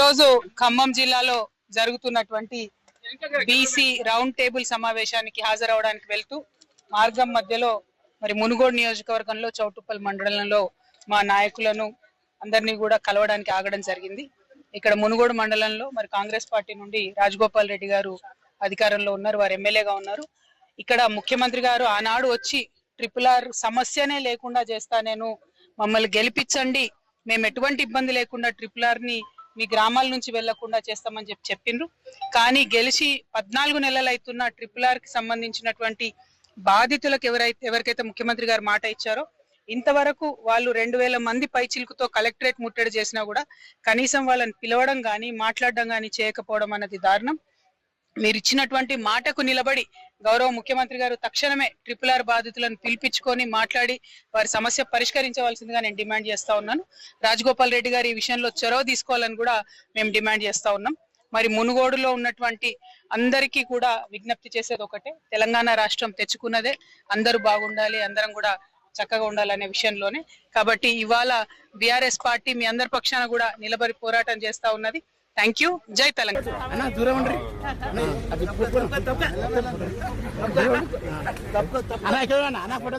రోజు ఖమ్మం జిల్లాలో జరుగుతున్నటువంటి బీసీ రౌండ్ టేబుల్ సమావేశానికి హాజరవడానికి వెళ్తూ మార్గం మధ్యలో మరి మునుగోడు నియోజకవర్గంలో చౌటుప్పల్ మండలంలో మా నాయకులను అందరినీ కూడా కలవడానికి ఆగడం జరిగింది. ఇక్కడ మునుగోడు మండలంలో మరి కాంగ్రెస్ పార్టీ నుండి రాజగోపాల్ రెడ్డి గారు అధికారంలో ఉన్నారు. వారు ఎమ్మెల్యేగా ఉన్నారు. ఇక్కడ ముఖ్యమంత్రి గారు ఆనాడు వచ్చి ట్రిపుల్ ఆర్ సమస్యనే లేకుండా చేస్తా నేను మమ్మల్ని గెలిపించండి. మేము ఎటువంటి ఇబ్బంది లేకుండా ట్రిపుల్ ఆర్ని మీ గ్రామాల నుంచి వెళ్ళకుండా చేస్తామని చెప్పి చెప్పిండ్రు. కానీ గెలిచి పద్నాలుగు నెలలు అవుతున్న ట్రిపుల్ ఆర్కి సంబంధించినటువంటి బాధితులకు ఎవరైతే ఎవరికైతే ముఖ్యమంత్రి గారు మాట ఇచ్చారో ఇంతవరకు వాళ్ళు రెండు వేల మంది పైచిలుకుతో కలెక్టరేట్ ముట్టడి చేసినా కూడా కనీసం వాళ్ళని పిలవడం కానీ మాట్లాడడం కానీ చేయకపోవడం అన్నది దారుణం. మీరు ఇచ్చినటువంటి మాటకు నిలబడి గౌరవ ముఖ్యమంత్రి గారు తక్షణమే ట్రిపుల్ ఆర్ బాధితులను పిలిపించుకొని మాట్లాడి వారి సమస్య పరిష్కరించవలసిందిగా నేను డిమాండ్ చేస్తా ఉన్నాను. రాజగోపాల్ రెడ్డి గారు ఈ విషయంలో చొరవ తీసుకోవాలని కూడా మేము డిమాండ్ చేస్తా ఉన్నాం. మరి మునుగోడులో ఉన్నటువంటి అందరికీ కూడా విజ్ఞప్తి చేసేది ఒకటే తెలంగాణ రాష్ట్రం తెచ్చుకున్నదే అందరూ బాగుండాలి అందరం కూడా చక్కగా ఉండాలనే విషయంలోనే. కాబట్టి ఇవాళ బీఆర్ఎస్ పార్టీ మీ అందరి పక్షాన కూడా నిలబడి పోరాటం చేస్తా ఉన్నది. Thank you. జై తెలంగాణ. అన్న దూరం ఉండ్రి. అది పుట్టుకోండి. అన్న ఇక్కడ అన్న అన్న ఫోటో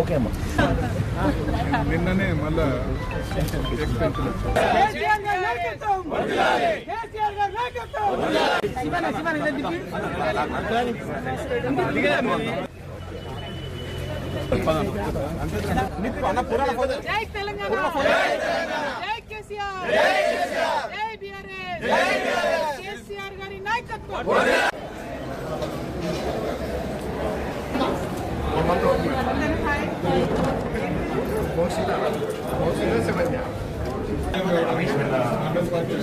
ఓకే అమ్మా నిన్ననే మళ్ళా జై తెలంగాణ జై కేసీఆర్. జై బీఆర్ఎస్. కేసీఆర్ గారి నాయకత్వం. కాంగ్రెస్ పార్టీ